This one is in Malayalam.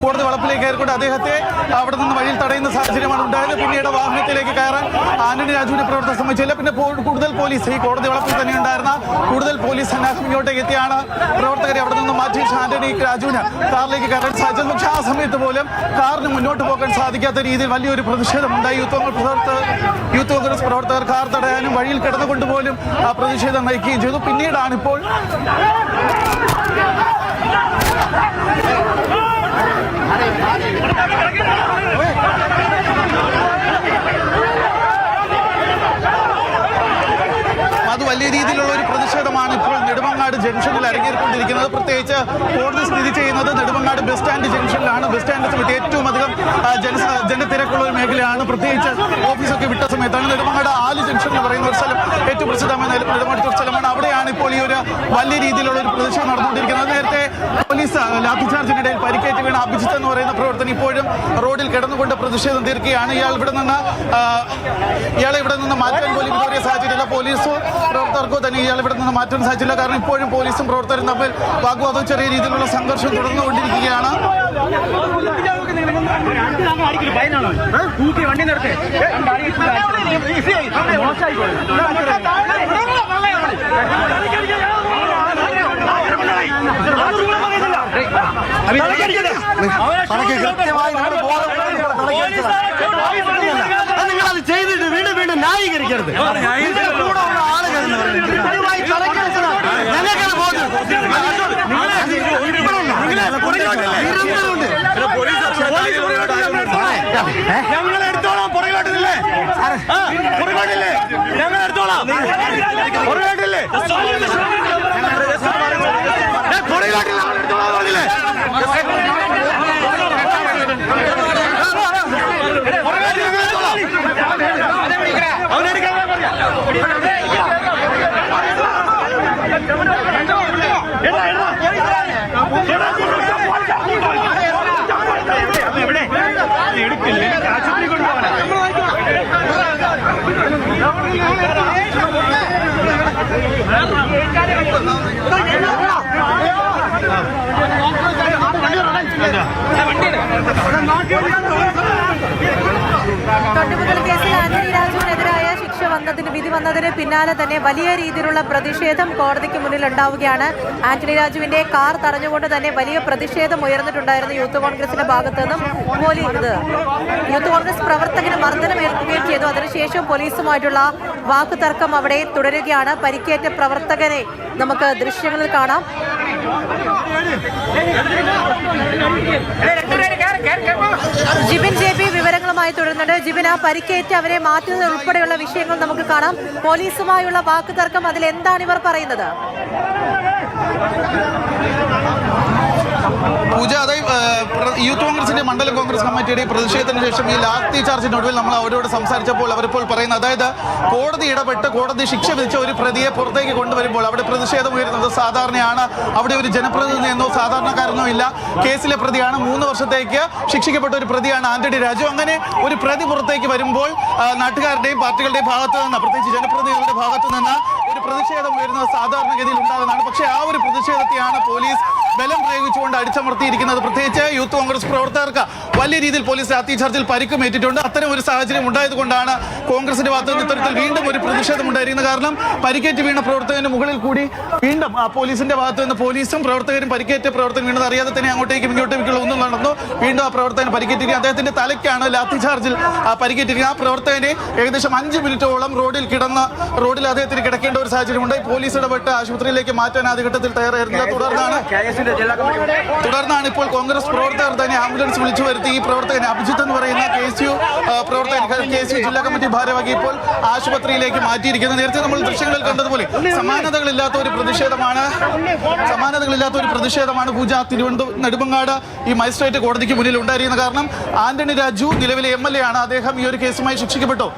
കോടതി വളപ്പിലേക്ക് കയറിക്കൊണ്ട് അദ്ദേഹത്തെ അവിടെ നിന്ന് വഴിയിൽ തടയുന്ന സാഹചര്യമാണ് ഉണ്ടായത്. പിന്നീട് വാഹനത്തിലേക്ക് കയറാൻ ആന്റണി രാജുവിനെ പ്രവർത്തനം സംബന്ധിച്ചില്ല പിന്നെ കൂടുതൽ പോലീസ് ഈ കോടതി വളപ്പിൽ തന്നെ ഉണ്ടായിരുന്ന കൂടുതൽ പോലീസ് സന്നാഹം ഇങ്ങോട്ടേക്ക് എത്തിയാണ് പ്രവർത്തകരെ അവിടെ നിന്ന് മാറ്റി. ആന്റണി രാജുവിന് കാറിലേക്ക് കയറാൻ സാധിച്ചത് പക്ഷേ ആ സമയത്ത് പോലും കാറിന് മുന്നോട്ട് പോകാൻ സാധിക്കാത്ത രീതിയിൽ വലിയൊരു പ്രതിഷേധമുണ്ടായി യൂത്ത് കോൺഗ്രസ് പ്രവർത്തകർ യൂത്ത് കോൺഗ്രസ് പ്രവർത്തകർ കാർ തടയാനും വഴിയിൽ കിടന്നുകൊണ്ട് പോലും ആ പ്രതിഷേധം നയിക്കുകയും ചെയ്തു. പിന്നീടാണ് ഇപ്പോൾ അത് വലിയ രീതിയിലുള്ള ഒരു പ്രതിഷേധമാണ് ഇപ്പോൾ നെടുമങ്ങാട് ജംഗ്ഷനിൽ അരങ്ങേറിക്കൊണ്ടിരിക്കുന്നത്. പ്രത്യേകിച്ച് കോടതി സ്ഥിതി ചെയ്യുന്നത് നെടുമങ്ങാട് ബസ് സ്റ്റാൻഡ് ജംഗ്ഷനിലാണ്. ബസ് സ്റ്റാൻഡ് സമയത്ത് ഏറ്റവും അധികം ജന ജനത്തിരക്കുള്ള ഒരു മേഖലയാണ്. പ്രത്യേകിച്ച് ഓഫീസൊക്കെ വിട്ട സമയത്താണ് നെടുമങ്ങാട് ആൽ ജംഗ്ഷൻ എന്ന് പറയുന്ന ഒരു സ്ഥലം ഏറ്റവും പ്രസിദ്ധമായ നെടുമങ്ങാട് സ്ഥലമാണ്. അവിടെയാണ് ഇപ്പോൾ ഈ ഒരു വലിയ രീതിയിലുള്ള ഒരു പ്രതിഷേധം നടന്നുകൊണ്ടിരിക്കുന്നത്. നേരത്തെ പോലീസ് ലാത്തിചാർജിനിടയിൽ പരിക്കേറ്റ് വീണ അഭിജിത്ത് എന്ന് പറയുന്ന പ്രവർത്തനം ഇപ്പോഴും റോഡിൽ കിടന്നുകൊണ്ട് പ്രതിഷേധം തീർക്കുകയാണ്. ഇയാൾ ഇവിടെ നിന്ന് ഇയാളെ ഇവിടെ നിന്ന് മാറ്റാൻ പോലും ഇതുവരെ സാഹചര്യമില്ല പോലീസോ പ്രവർത്തകർക്കോ തന്നെ ഇയാൾ ഇവിടെ നിന്ന് മാറ്റാൻ സാധിച്ചില്ല. കാരണം ഇപ്പോഴും പോലീസും പ്രവർത്തകരും തമ്മിൽ വാഗ്വാദവും ചെറിയ രീതിയിലുള്ള സംഘർഷം തുടർന്നുകൊണ്ടിരിക്കുകയാണ്. വണ്ടി നിർത്തി പോയി നിങ്ങളത് ചെയ്തിട്ട് വീണ്ടും വീണ്ടും ന്യായീകരിക്കരുത് നിങ്ങളുടെ കൂടെ ഉള്ള ആളുകൾ ദയവായി തലക്കെടുക്കണം. ഞങ്ങൾക്കത് ബോധ്യം. നിരന്തരമുണ്ട്. ഞങ്ങൾ എടുത്തോളാം പുറകിലോട്ടില്ലേ പുറകിലോട്ടില്ലേ ഞങ്ങൾ എടുത്തോളാം പുറകിലോട്ടില്ലേ പുറകിലോട്ടില്ല ഞങ്ങൾ എടുത്തോളാം പറഞ്ഞില്ലേ വന്നതിന് വിധി വന്നതിന് പിന്നാലെ തന്നെ വലിയ രീതിയിലുള്ള പ്രതിഷേധം കോടതിക്ക് മുന്നിൽ ഉണ്ടാവുകയാണ്. ആന്റണി രാജുവിന്റെ കാർ തടഞ്ഞുകൊണ്ട് തന്നെ വലിയ പ്രതിഷേധം ഉയർന്നിട്ടുണ്ടായിരുന്നു യൂത്ത് കോൺഗ്രസിന്റെ ഭാഗത്തു നിന്നും. പോലീസ് യൂത്ത് കോൺഗ്രസ് പ്രവർത്തകന് മർദ്ദനമേൽക്കുകയും ചെയ്തു. അതിനുശേഷം പോലീസുമായിട്ടുള്ള വാക്കുതർക്കം അവിടെ തുടരുകയാണ്. പരിക്കേറ്റ പ്രവർത്തകനെ നമുക്ക് ദൃശ്യങ്ങളിൽ കാണാം. ജിബിൻ ജെ വിവരങ്ങളുമായി തുടരുന്നുണ്ട്. ജിബിൻ പരിക്കേറ്റ് അവരെ മാറ്റുന്നത് ഉൾപ്പെടെയുള്ള വിഷയങ്ങൾ നമുക്ക് കാണാം. പോലീസുമായുള്ള വാക്കുതർക്കം അതിൽ എന്താണ് ഇവർ പറയുന്നത്? പൂജ അതായത് യൂത്ത് കോൺഗ്രസിന്റെ മണ്ഡലം കോൺഗ്രസ് കമ്മിറ്റിയുടെ പ്രതിഷേധത്തിന് ശേഷം ഈ ലാത്തി ചാർജിനൊടുവിൽ നമ്മൾ അവരോട് സംസാരിച്ചപ്പോൾ അവരിപ്പോൾ പറയുന്നത് അതായത് കോടതി ഇടപെട്ട് കോടതി ശിക്ഷ വിധിച്ച ഒരു പ്രതിയെ പുറത്തേക്ക് കൊണ്ടുവരുമ്പോൾ അവിടെ പ്രതിഷേധം ഉയരുന്നത് സാധാരണയാണ്. അവിടെ ഒരു ജനപ്രതിനിധിയെന്നോ സാധാരണക്കാരനോ ഇല്ല. കേസിലെ പ്രതിയാണ്. മൂന്ന് വർഷത്തേക്ക് ശിക്ഷിക്കപ്പെട്ട ഒരു പ്രതിയാണ് ആന്റണി രാജു. അങ്ങനെ ഒരു പ്രതി പുറത്തേക്ക് വരുമ്പോൾ നാട്ടുകാരുടെയും പാർട്ടികളുടെയും ഭാഗത്ത് നിന്ന് പ്രത്യേകിച്ച് ജനപ്രതിനിധികളുടെ ഭാഗത്ത് നിന്ന് ഒരു പ്രതിഷേധം ഉയരുന്നത് സാധാരണഗതിയിൽ ഉണ്ടാകുന്നതാണ്. പക്ഷേ ആ ഒരു പ്രതിഷേധത്തെയാണ് പോലീസ് ബലം പ്രയോഗിച്ചുകൊണ്ട് അടിച്ചമർത്തിയിരിക്കുന്നത് പ്രത്യേകിച്ച് യൂത്ത് കോൺഗ്രസ് പ്രവർത്തകർക്ക് വലിയ രീതിയിൽ പോലീസ് ലാത്തിചാർജിൽ പരിക്കുമേറ്റിട്ടുണ്ട്. അത്തരം ഒരു സാഹചര്യം ഉണ്ടായതുകൊണ്ടാണ് കോൺഗ്രസിന്റെ ഭാഗത്ത് വീണ്ടും ഒരു പ്രതിഷേധം ഉണ്ടായിരിക്കുന്നത് കാരണം. പരിക്കേറ്റ് വീണ പ്രവർത്തകന് മുകളിൽ കൂടി വീണ്ടും ആ പോലീസിന്റെ ഭാഗത്ത് നിന്ന് പോലീസും പ്രവർത്തകരും പരിക്കേറ്റ പ്രവർത്തകൻ വീണത് അറിയാതെ തന്നെ അങ്ങോട്ടേക്കും ഇങ്ങോട്ടേക്കുള്ള ഒന്നും നടന്നു. വീണ്ടും ആ പ്രവർത്തകൻ പരിക്കേറ്റിരിക്കുക അദ്ദേഹത്തിന്റെ തലയ്ക്കാണ് ലാത്തി ചാർജിൽ ആ പരിക്കേറ്റിരിക്കുക ആ പ്രവർത്തകനെ ഏകദേശം അഞ്ച് മിനിറ്റോളം റോഡിൽ കിടന്ന റോഡിൽ അദ്ദേഹത്തിന് കിടക്കേണ്ട ഒരു സാഹചര്യമുണ്ട് പോലീസ് ഇടപെട്ട് ആശുപത്രിയിലേക്ക് മാറ്റാൻ ആദ്യഘട്ടത്തിൽ തയ്യാറായിരുന്നില്ല. തുടർന്നാണ് തുടർന്നാണ് ഇപ്പോൾ കോൺഗ്രസ് പ്രവർത്തകർ തന്നെ ആംബുലൻസ് വിളിച്ചു വരുത്തി. ഈ പ്രവർത്തകൻ അഭിജിത്ത് എന്ന് പറയുന്ന കെ എസ് യു പ്രവർത്തകൻ കെ എസ് യു ജില്ലാ കമ്മിറ്റി ഭാരവാഹി ഇപ്പോൾ ആശുപത്രിയിലേക്ക് മാറ്റിയിരിക്കുന്നത് നേരത്തെ നമ്മൾ ദൃശ്യങ്ങളിൽ കണ്ടതുപോലെ സമാനതകളില്ലാത്ത ഒരു പ്രതിഷേധമാണ്. സമാനതകളില്ലാത്ത ഒരു പ്രതിഷേധമാണ് പൂജ തിരുവനന്തപുരം നെടുമങ്ങാട് ഈ മജിസ്ട്രേറ്റ് കോടതിക്ക് മുന്നിൽ ഉണ്ടായിരിക്കുന്ന കാരണം ആന്റണി രാജു നിലവിലെ എം എൽ എ ആണ്. അദ്ദേഹം ഈ ഒരു കേസുമായി ശിക്ഷിക്കപ്പെട്ടു.